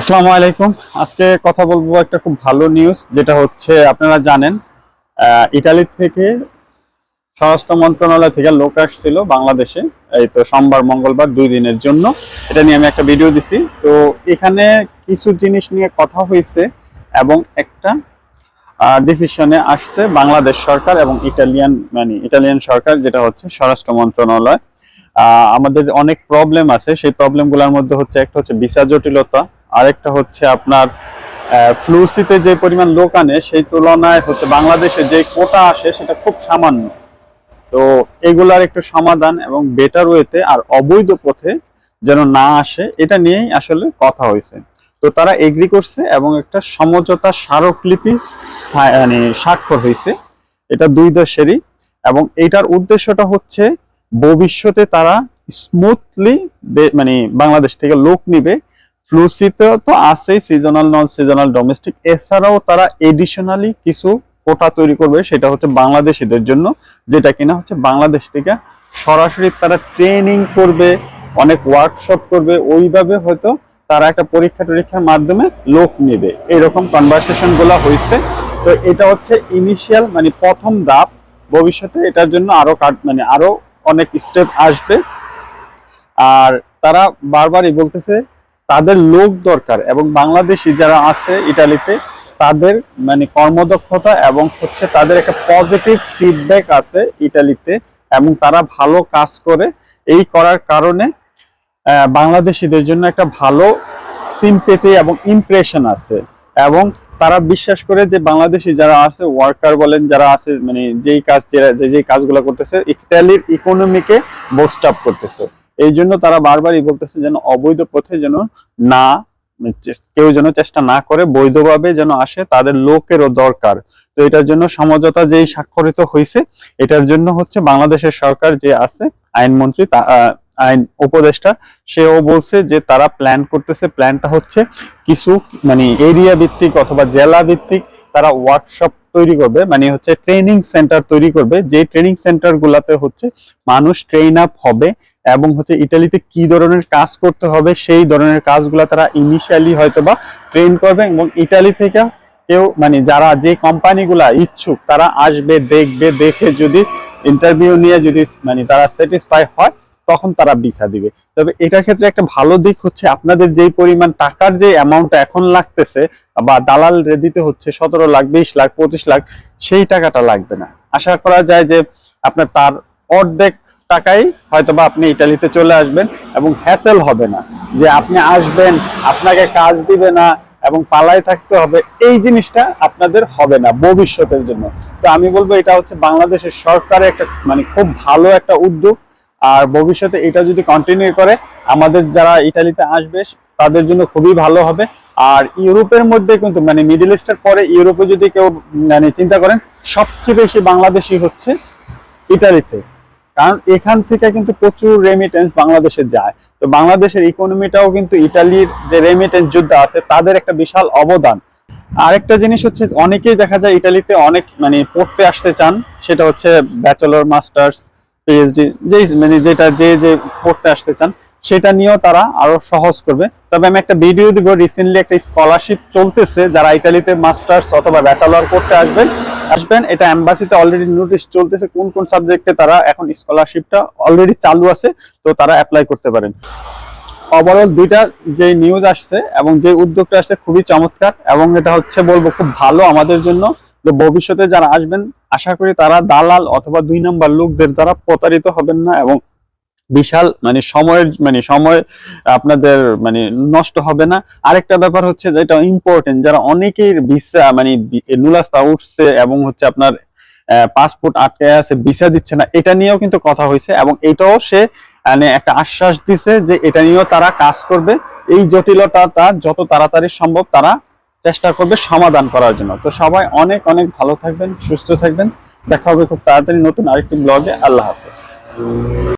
আসসালামু আলাইকুম। আজকে কথা বলব একটা খুব ভালো নিউজ যেটা হচ্ছে আপনারা জানেন ইটালি থেকে স্বরাষ্ট্র মন্ত্রণালয় থেকে লোক আসছিল বাংলাদেশে, এই তো সোমবার, মঙ্গলবার দুই দিনের জন্য। এটা নিয়ে আমি একটা ভিডিও দিছি। তো এখানে কিছু জিনিস নিয়ে কথা হয়েছে এবং একটা ডিসিশনে আসছে বাংলাদেশ সরকার এবং ইটালিয়ান মানে ইটালিয়ান সরকার, যেটা হচ্ছে স্বরাষ্ট্র মন্ত্রণালয়। আমাদের অনেক প্রবলেম আছে। সেই প্রবলেমগুলোর মধ্যে হচ্ছে, একটা হচ্ছে ভিসা জটিলতা আরেকটা হচ্ছে আপনার ফ্লুসিতে যে পরিমাণ লোক আনে, সেই তুলনায় হচ্ছে বাংলাদেশে যে কোটা আসে, সেটা খুব সামান্য। তো এগুলার একটু সমাধান এবং বেটার ওয়েতে আর অবৈধ পথে যেন না আসে, এটা নিয়েই আসলে কথা হয়েছে। তো তারা এগ্রি করছে এবং একটা সমঝোতা স্মারকলিপি মানে স্বাক্ষর হয়েছে। এটা দুই দেশেরই এবং এটার উদ্দেশ্যটা হচ্ছে, ভবিষ্যতে তারা স্মুথলি মানে বাংলাদেশ থেকে লোক নিবে ফ্লুসিতে তো আছেই সিজনাল নন সিজনাল ডোমেস্টিক এছাড়াও তারা এডিশনালি কিছু কোটা তৈরি করবে, সেটা হচ্ছে বাংলাদেশিদের জন্য, যেটা কিনা হচ্ছে বাংলাদেশ থেকে সরাসরি তারা ট্রেনিং করবে, অনেক ওয়ার্কশপ করবে, ওইভাবে হয়তো তারা একটা পরীক্ষা টরীক্ষার মাধ্যমে লোক নেবে। এরকম কনভারসেশনগুলো হয়েছে তো এটা হচ্ছে ইনিশিয়াল মানে প্রথম ধাপ। ভবিষ্যতে এটার জন্য আরও কাট- মানে আরও অনেক স্টেপ আসবে। আর তারা বারবারই বলতেছে তাদের লোক দরকার এবং বাংলাদেশি যারা আছে ইটালিতে, তাদের মানে কর্মদক্ষতা এবং হচ্ছে তাদের একটা পজিটিভ ফিডব্যাক আছে ইটালিতে এবং তারা ভালো কাজ করে। এই করার কারণে বাংলাদেশিদের জন্য একটা ভালো সিম্পেথি এবং ইমপ্রেশন আছে এবং তারা বিশ্বাস করে যে বাংলাদেশি যারা আছে ওয়ার্কার বলেন, যারা আছে মানে যেই কাজ, যে- যেই কাজগুলো করতেছে, ইটালির ইকোনমিকে বোস্ট আপ করতেছে। এই জন্য তারা বারবারই বলতেছে যেন অবৈধ পথে যেন না কেউ যেন চেষ্টা না করে, বৈধভাবে যেন আসে, তাদের লোকেরও দরকার। তো এটার জন্য সমঝোতা যেই স্বাক্ষরিত হয়েছে এটার জন্য হচ্ছে বাংলাদেশের সরকার যে আছে, আইনমন্ত্রী আইন উপদেষ্টা, সেও বলছে যে তারা প্ল্যান করতেছে প্ল্যানটা হচ্ছে কিছু মানে এরিয়া ভিত্তিক অথবা জেলা ভিত্তিক তারা ওয়ার্কশপ তৈরি করবে মানে হচ্ছে ট্রেনিং সেন্টার তৈরি করবে। যে ট্রেনিং সেন্টার গুলাতে হচ্ছে, মানুষ ট্রেন আপ হবে এবং হচ্ছে ইটালিতে কি ধরনের কাজ করতে হবে, সেই ধরনের কাজগুলো তারা ইনিশিয়ালি হয়তো বা ট্রেন করবে এবং ইটালি থেকে কেউ মানে যারা যে কোম্পানিগুলা ইচ্ছুক, তারা আসবে, দেখবে, দেখে যদি ইন্টারভিউ নিয়ে যদি মানে তারা স্যাটিসফাই হয়, তখন তারা ভিসা দিবে। তবে এটার ক্ষেত্রে একটা ভালো দিক হচ্ছে আপনাদের যেই পরিমাণ টাকার যে অ্যামাউন্ট এখন লাগতেছে, বা দালাল রে দিতে হচ্ছে সতেরো লাখ, বিশ লাখ, পঁচিশ লাখ, সেই টাকাটা লাগবে না। আশা করা যায় যে আপনার তার অর্ধেক টাকাই হয়তো বা আপনি ইটালিতে চলে আসবেন এবং হ্যাসেল হবে না। যে আপনি আসবেন, আপনাকে কাজ দিবে না এবং পালায় থাকতে হবে, এই জিনিসটা আপনাদের হবে না ভবিষ্যতের জন্য। তো আমি বলব এটা হচ্ছে বাংলাদেশের সরকারের একটা মানে খুব ভালো একটা উদ্যোগ। আর ভবিষ্যতে এটা যদি কন্টিনিউ করে, আমাদের যারা ইটালিতে আসবে, তাদের জন্য খুবই ভালো হবে। আর ইউরোপের মধ্যে কিন্তু মানে মিডল ইস্টের পরে ইউরোপে যদি কেউ মানে চিন্তা করেন, সবচেয়ে বেশি বাংলাদেশি হচ্ছে ইটালিতে। কারণ এখান থেকে কিন্তু প্রচুর রেমিটেন্স বাংলাদেশে যায়। তো বাংলাদেশের ইকোনমিটাও কিন্তু ইটালির যে রেমিটেন্স যোদ্ধা আছে, তাদের একটা বিশাল অবদান। আরেকটা জিনিস হচ্ছে, অনেকেই দেখা যায় ইটালিতে অনেক মানে পড়তে আসতে চান, সেটা হচ্ছে ব্যাচেলর মাস্টার্স পিএইচডি যেই মানে যেটা যে যে পড়তে আসতে চান, সেটা নিয়েও তারা আরও সহজ করবে। তবে আমি একটা ভিডিও দিব রিসেন্টলি একটা স্কলারশিপ চলতেছে, যারা ইটালিতে মাস্টার্স অথবা ব্যাচেলর করতে আসবেন আসবেন। এটা এম্বাসিতে অলরেডি নোটিশ চলতেছে কোন কোন সাবজেক্টে তারা এখন স্কলারশিপটা অলরেডি চালু আছে, তো তারা অ্যাপ্লাই করতে পারেন। ওভারঅল দুইটা যে নিউজ আসছে এবং যে উদ্যোগটা আসছে খুবই চমৎকার এবং এটা হচ্ছে বলব খুব ভালো আমাদের জন্য যে ভবিষ্যতে যারা আসবেন, আশা করি তারা দালাল অথবা দুই নাম্বার লোকদের দ্বারা প্রতারিত হবেন না এবং বিশাল মানে সময়ের মানে সময় আপনাদের মানে নষ্ট হবে না। আরেকটা ব্যাপার হচ্ছে যেটা ইম্পর্টেন্ট যারা অনেকের ভিসা মানে নুলাস্তা উঠছে এবং হচ্ছে আপনার পাসপোর্ট আটকে আছে, ভিসা দিচ্ছে না, এটা নিয়েও কিন্তু কথা হয়েছে এবং এটাও সে মানে একটা আশ্বাস দিছে যে এটা নিয়েও তারা কাজ করবে। এই জটিলতাটা যত তাড়াতাড়ি সম্ভব তারা চেষ্টা করবে সমাধান করার জন্য। তো সবাই অনেক অনেক ভালো থাকবেন, সুস্থ থাকবেন। দেখা হবে খুব তাড়াতাড়ি নতুন আরেকটি ব্লগে আল্লাহ হাফেজ।